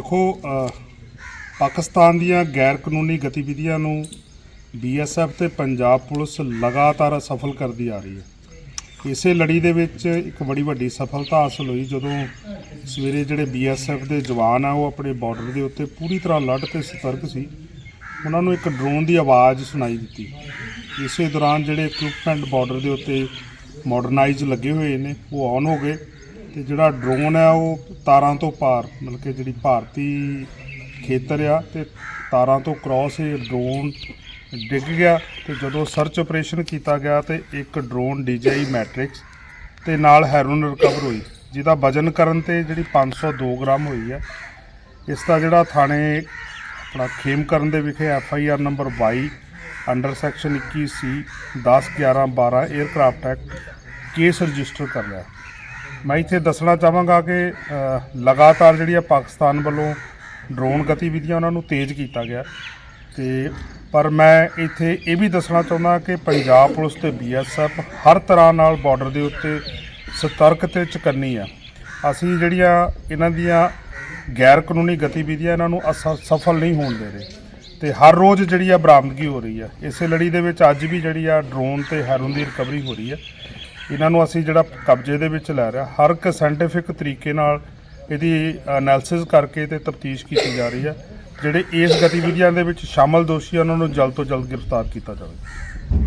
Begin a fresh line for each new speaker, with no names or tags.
ਦੇਖੋ ਪਾਕਿਸਤਾਨ ਦੀਆਂ ਗੈਰ ਕਾਨੂੰਨੀ ਗਤੀਵਿਧੀਆਂ ਨੂੰ ਬੀਐਸਐਫ ਤੇ ਪੰਜਾਬ ਪੁਲਿਸ ਲਗਾਤਾਰ ਸਫਲ ਕਰਦੀ ਆ ਰਹੀ ਹੈ। ਇਸੇ ਲੜੀ ਦੇ ਵਿੱਚ ਇੱਕ ਬੜੀ ਵੱਡੀ ਸਫਲਤਾ ਹਾਸਲ ਹੋਈ, ਜਦੋਂ ਸਵੇਰੇ ਜਿਹੜੇ ਬੀਐਸਐਫ ਦੇ ਜਵਾਨ ਆ, ਉਹ ਆਪਣੇ ਬਾਰਡਰ ਦੇ ਉੱਤੇ ਪੂਰੀ ਤਰ੍ਹਾਂ ਲੜ ਤੇ ਸਤਰਕ ਸੀ। ਉਹਨਾਂ ਨੂੰ ਇੱਕ ਡਰੋਨ ਦੀ ਆਵਾਜ਼ ਸੁਣਾਈ ਦਿੱਤੀ। ਇਸੇ ਦੌਰਾਨ ਜਿਹੜੇ ਇਕਵਿਪਮੈਂਟ ਬਾਰਡਰ ਦੇ ਉੱਤੇ ਮਾਡਰਨਾਈਜ਼ ਲੱਗੇ ਹੋਏ ਨੇ, ਉਹ ਆਨ ਹੋ ਗਏ। ਤੇ ਜਿਹੜਾ ਡਰੋਨ ਹੈ ਉਹ ਤਾਰਾਂ ਤੋਂ ਪਾਰ, ਮਤਲਬ ਕਿ ਜਿਹੜੀ ਭਾਰਤੀ ਖੇਤਰ ਆ ਤੇ ਤਾਰਾਂ ਤੋਂ ਕ੍ਰਾਸ ਇਹ ਡਰੋਨ ਡਿੱਗ ਗਿਆ ਤੇ ਜਦੋਂ ਸਰਚ ਆਪਰੇਸ਼ਨ ਕੀਤਾ ਗਿਆ ਤੇ ਇੱਕ ਡਰੋਨ DJI ਮੈਟ੍ਰਿਕਸ ਤੇ ਨਾਲ ਹੈਰੋਨ ਰਿਕਵਰ ਹੋਈ। ਜਿਹਦਾ ਵਜਨ ਕਰਨ ਤੇ ਜਿਹੜੀ 502 ਗ੍ਰਾਮ ਹੋਈ ਹੈ। ਇਸ ਦਾ ਜਿਹੜਾ ਥਾਣੇ ਆਪਣਾ ਖੇਮਕਰਨ ਦੇ ਵਿਖੇ F I R number 22 under section 21 C 10 11 12 aircraft act case register ਕਰ ਲਿਆ। ਮੈਂ ਇੱਥੇ ਦੱਸਣਾ ਚਾਹਾਂਗਾ ਕਿ ਲਗਾਤਾਰ ਜਿਹੜੀ ਆ ਪਾਕਿਸਤਾਨ ਵੱਲੋਂ ਡਰੋਨ ਗਤੀਵਿਧੀਆਂ ਉਹਨਾਂ ਨੂੰ ਤੇਜ਼ ਕੀਤਾ ਗਿਆ। ਤੇ ਪਰ ਮੈਂ ਇੱਥੇ ਇਹ ਵੀ ਦੱਸਣਾ ਚਾਹੁੰਦਾ ਕਿ ਪੰਜਾਬ ਪੁਲਿਸ ਤੇ ਬੀਐਸਐਫ ਹਰ ਤਰ੍ਹਾਂ ਨਾਲ ਬਾਰਡਰ ਦੇ ਉੱਤੇ ਸਤਰਕ ਤੇ ਚਕੰਨੀ ਆ। ਅਸੀਂ ਜਿਹੜੀਆਂ ਇਹਨਾਂ ਦੀਆਂ ਗੈਰ ਕਾਨੂੰਨੀ ਗਤੀਵਿਧੀਆਂ ਇਹਨਾਂ ਨੂੰ ਅਸ- ਸਫਲ ਨਹੀਂ ਹੋਣ ਦੇ ਰਹੇ। ਤੇ ਹਰ ਰੋਜ਼ ਜਿਹੜੀ ਆ ਬਰਾਮਦਗੀ ਹੋ ਰਹੀ ਆ। ਇਸੇ ਲੜੀ ਦੇ ਵਿੱਚ ਅੱਜ ਵੀ ਜਿਹੜੀ ਆ ਡਰੋਨ ਤੇ ਹੈਰੋਨ ਦੀ ਰਿਕਵਰੀ ਹੋ ਰਹੀ ਆ। ਇਹਨਾਂ ਨੂੰ ਅਸੀਂ ਜਿਹੜਾ ਕਬਜ਼ੇ ਦੇ ਵਿੱਚ ਲੈ ਰਿਹਾ ਹਰ ਇੱਕ ਸਾਇੰਟੀਫਿਕ ਤਰੀਕੇ ਨਾਲ ਇਹਦੀ ਐਨਾਲਿਸਿਸ ਕਰਕੇ ਤੇ ਤਫਤੀਸ਼ ਕੀਤੀ ਜਾ ਰਹੀ ਹੈ ਜਿਹੜੇ ਇਸ ਗਤੀਵਿਧੀਆਂ ਦੇ ਵਿੱਚ ਸ਼ਾਮਲ ਦੋਸ਼ੀ ਆ, ਉਹਨਾਂ ਨੂੰ ਜਲਦ ਤੋਂ ਜਲਦ ਗ੍ਰਿਫਤਾਰ ਕੀਤਾ ਜਾਵੇ।